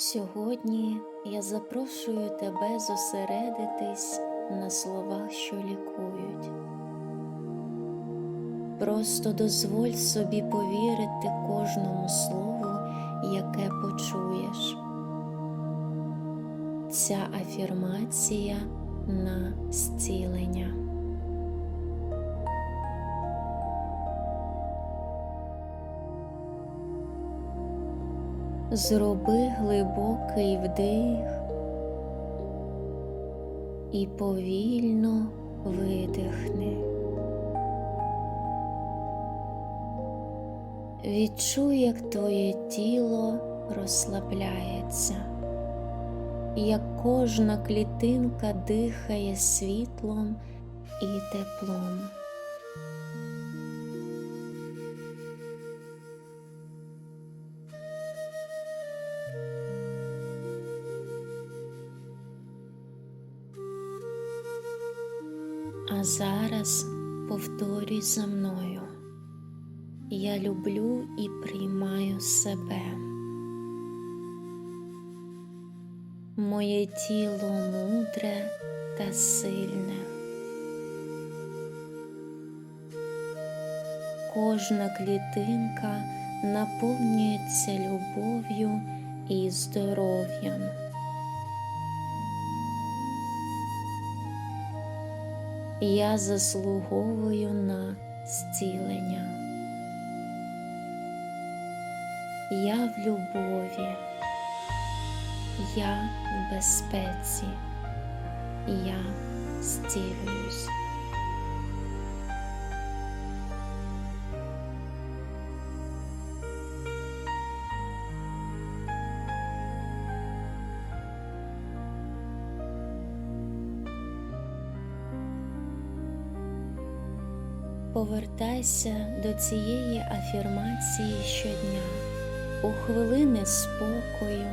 Сьогодні я запрошую тебе зосередитись на словах, що лікують. Просто дозволь собі повірити кожному слову, яке почуєш. Ця афірмація на зцілення. Зроби глибокий вдих і повільно видихни. Відчуй, як твоє тіло розслабляється, як кожна клітинка дихає світлом і теплом. А зараз повторюй за мною. Я люблю і приймаю себе. Моє тіло мудре та сильне. Кожна клітинка наповнюється любов'ю і здоров'ям. Я заслуговую на зцілення. Я в любові, я в безпеці, я зцілююсь. Повертайся до цієї афірмації щодня у хвилини спокою,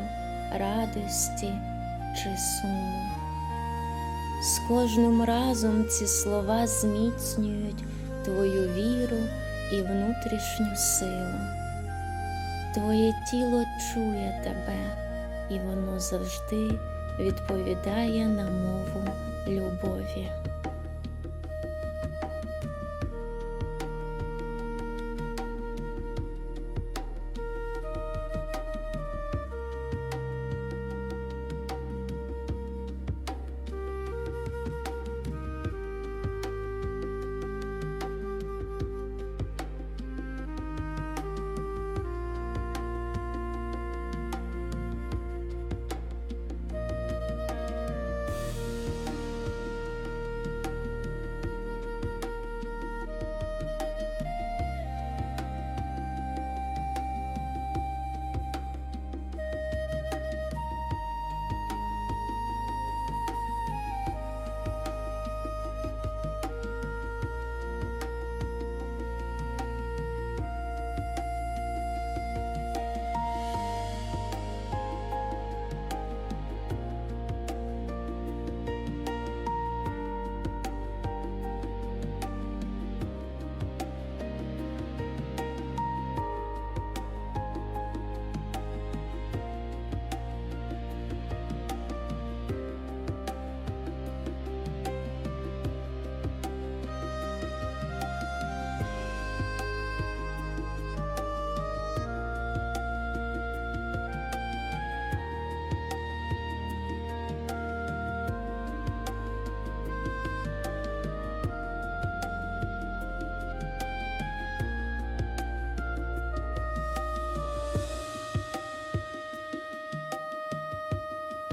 радості чи суму. З кожним разом ці слова зміцнюють твою віру і внутрішню силу. Твоє тіло чує тебе, і воно завжди відповідає на мову любові.